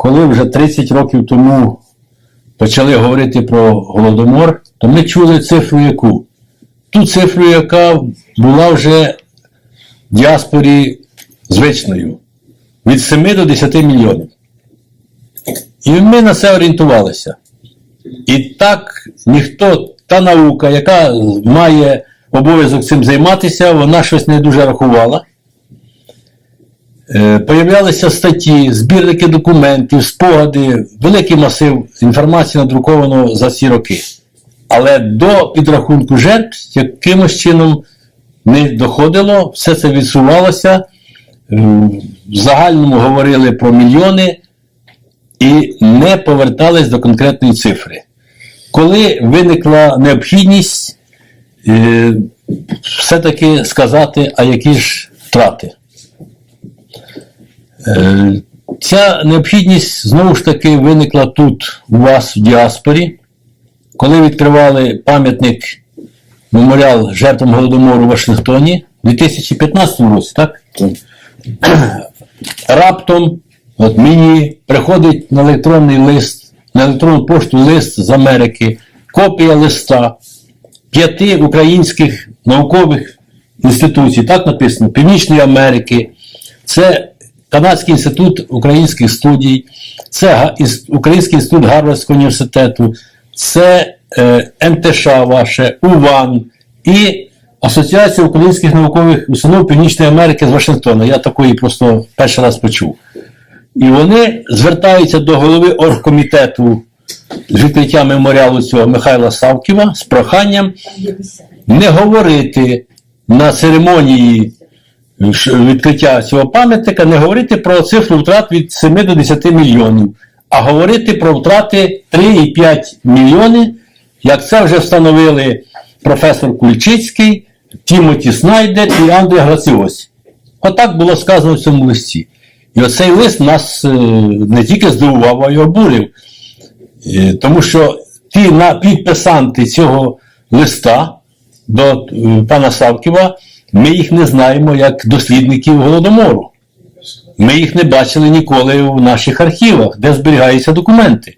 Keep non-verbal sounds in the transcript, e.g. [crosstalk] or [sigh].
коли вже 30 років тому почали говорити про Голодомор, то ми чули цифру яку? Ту цифру, яка була вже в діаспорі звичною. Від 7 до 10 мільйонів. І ми на це орієнтувалися. І так ніхто, та наука, яка має обов'язок цим займатися, вона щось не дуже рахувала. Е, Появлялися статті, збірники документів, спогади, великий масив інформації надруковано за ці роки. Але до підрахунку жертв якимось чином не доходило, все це відсувалося. Е, В загальному говорили про мільйони і не повертались до конкретної цифри. Коли виникла необхідність е, все-таки сказати, а які ж втрати. Е, Ця необхідність знову ж таки виникла тут, у вас в діаспорі, коли відкривали пам'ятник меморіал жертвам Голодомору у Вашингтоні у 2015 році, так? [clears throat] Раптом от мені приходить на електронний лист, на електронну пошту лист з Америки, копія листа п'яти українських наукових інституцій, так написано, Північної Америки, це Канадський інститут українських студій, це Український інститут Гарвардського університету, це е, МТШ ваше, УВАН і Асоціація українських наукових установ Північної Америки з Вашингтона. Я такої просто перший раз почув. І вони звертаються до голови оргкомітету з відкриття меморіалу цього Михайла Савківа з проханням не говорити на церемонії відкриття цього пам'ятника, не говорити про цифру втрат від 7 до 10 мільйонів, а говорити про втрати 3,5 мільйони, як це вже встановили професор Кульчицький, Тімоті Снайдер і Андрій Граціось. Отак було сказано в цьому листі. І оцей лист нас е, не тільки здивував, а й обурив. Е, Тому що ті підписанти цього листа до е, пана Савківа, ми їх не знаємо як дослідників Голодомору. Ми їх не бачили ніколи в наших архівах, де зберігаються документи.